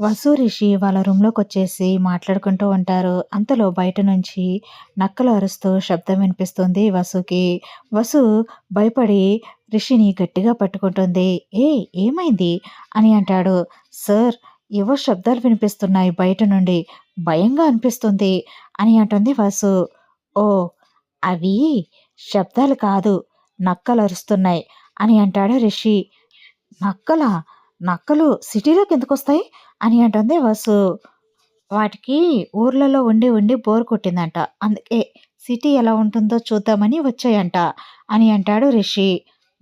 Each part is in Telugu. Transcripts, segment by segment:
వసు రిషి వాళ్ళ రూమ్లోకి వచ్చేసి మాట్లాడుకుంటూ ఉంటారు. అంతలో బయట నుంచి నక్కలు అరుస్తూ శబ్దం వినిపిస్తుంది వసుకి. వసు భయపడి రిషిని గట్టిగా పట్టుకుంటుంది. ఏ ఏమైంది? అని అంటాడు. సార్ ఏవో శబ్దాలు వినిపిస్తున్నాయి బయట నుండి. భయంగా అనిపిస్తుంది అని అంటుంది వసు. ఓ అవి శబ్దాలు కాదు నక్కలు అరుస్తున్నాయి అని అంటాడు రిషి. నక్కల నక్కలు సిటీలోకి ఎందుకు వస్తాయి అని అంటుంది వసు. వాటికి ఊర్లలో ఉండి ఉండి బోర్ కొట్టిందంట. అందుకే సిటీ ఎలా ఉంటుందో చూద్దామని వచ్చాయంట అని అంటాడు రిషి.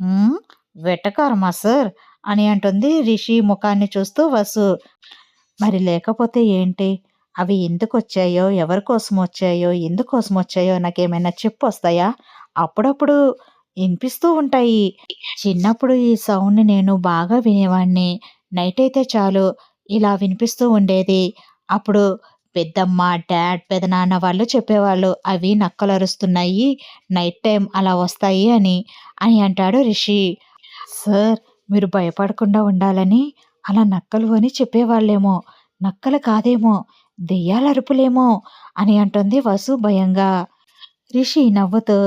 "మ్మ్, వెటకారమా సార్? అని అంటుంది రిషి ముఖాన్ని చూస్తూ వసు. మరి లేకపోతే ఏంటి? అవి ఎందుకు వచ్చాయో ఎవరి కోసం వచ్చాయో ఎందుకోసం వచ్చాయో నాకేమైనా చెప్పు వస్తాయా అప్పుడప్పుడు వినిపిస్తూ ఉంటాయి. చిన్నప్పుడు ఈ సౌండ్ని నేను బాగా వినేవాడిని నైట్ అయితే చాలు ఇలా వినిపిస్తూ ఉండేది. అప్పుడు పెద్దమ్మ డాడ్ పెదనాన్న వాళ్ళు చెప్పేవాళ్ళు అవి నక్కలు అరుస్తున్నాయి నైట్ టైం అలా వస్తాయి అని అని అంటాడు రిషి. సార్ మీరు భయపడకుండా ఉండాలని అలా నక్కలు అని చెప్పేవాళ్ళేమో నక్కలు కాదేమో దెయ్యాల అరుపులేమో అని అంటుంది వసు భయంగా. రిషి నవ్వుతూ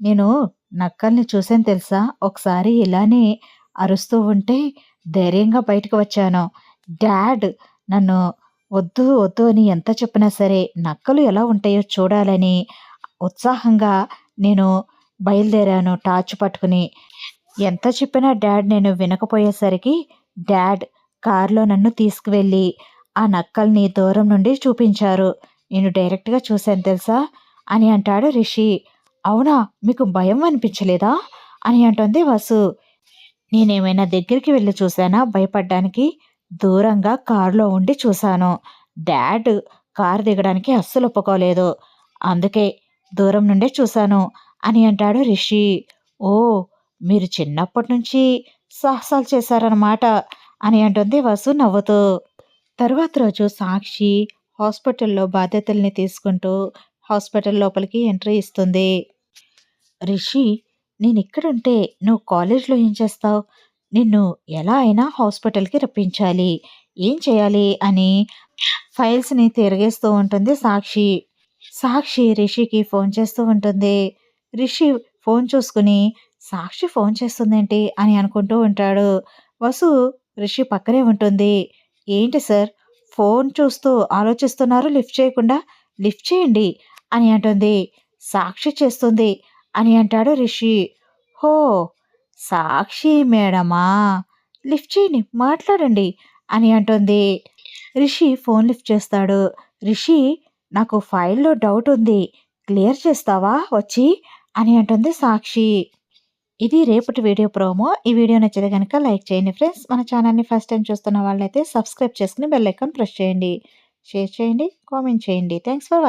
నేను నక్కల్ని చూసాను తెలుసా? ఒకసారి ఇలానే అరుస్తూ ఉంటే ధైర్యంగా బయటకు వచ్చాను. డాడ్ నన్ను వద్దు వద్దు అని ఎంత చెప్పినా సరే నక్కలు ఎలా ఉంటాయో చూడాలని ఉత్సాహంగా నేను బయలుదేరాను టార్చ్ పట్టుకుని. ఎంత చెప్పినా డాడ్ నేను వినకపోయేసరికి డాడ్ కారులో నన్ను తీసుకువెళ్ళి ఆ నక్కల్ని దూరం నుండి చూపించారు. నేను డైరెక్ట్గా చూశాను తెలుసా? అని అంటాడు రిషి. అవునా? మీకు భయం అనిపించలేదా? అని అంటుంది వసు. నేనేమైనా దగ్గరికి వెళ్ళి చూశానా? భయపడ్డానికి దూరంగా కారులో ఉండి చూశాను. డాడ్ కారు దిగడానికి అస్సలు ఒప్పుకోలేదు. అందుకే దూరం నుండే చూశాను అని అంటాడు రిషి. ఓ మీరు చిన్నప్పటి నుంచి సాహసాలు చేశారన్నమాట అని అంటుంది వసు నవ్వుతూ. తరువాత రోజు సాక్షి హాస్పిటల్లో బాధ్యతల్ని తీసుకుంటూ హాస్పిటల్ లోపలికి ఎంట్రీ ఇస్తుంది. రిషి నేను ఇక్కడుంటే నువ్వు కాలేజ్లో ఏం చేస్తావు? నిన్ను ఎలా అయినా హాస్పిటల్కి రప్పించాలి. ఏం చేయాలి? అని ఫైల్స్ని తిరిగేస్తూ ఉంటుంది సాక్షి. సాక్షి రిషికి ఫోన్ చేస్తూ ఉంటుంది. రిషి ఫోన్ చూసుకుని సాక్షి ఫోన్ చేస్తుందేంటి? అని అనుకుంటూ ఉంటాడు. వసు రిషి పక్కనే ఉంటుంది. ఏంటి సార్? ఫోన్ చూస్తూ ఆలోచిస్తున్నారు? లిఫ్ట్ చేయకుండా? లిఫ్ట్ చేయండి. అని అంటుంది. సాక్షి చేస్తుంది అని అంటాడు రిషి. హో సాక్షి మేడమా? లిఫ్ట్ చేయండి మాట్లాడండి అని అంటుంది. రిషి ఫోన్ లిఫ్ట్ చేస్తాడు. రిషి నాకు ఫైల్లో డౌట్ ఉంది. క్లియర్ చేస్తావా వచ్చి? అని అంటుంది సాక్షి. ఇది రేపటి వీడియో ప్రోమో. ఈ వీడియో నచ్చితే కనుక లైక్ చేయండి ఫ్రెండ్స్. మన ఛానల్ని ఫస్ట్ టైం చూస్తున్న వాళ్ళైతే సబ్స్క్రైబ్ చేసుకుని బెల్ ఐకాన్ ప్రెస్ చేయండి. షేర్ చేయండి కామెంట్ చేయండి. Thanks for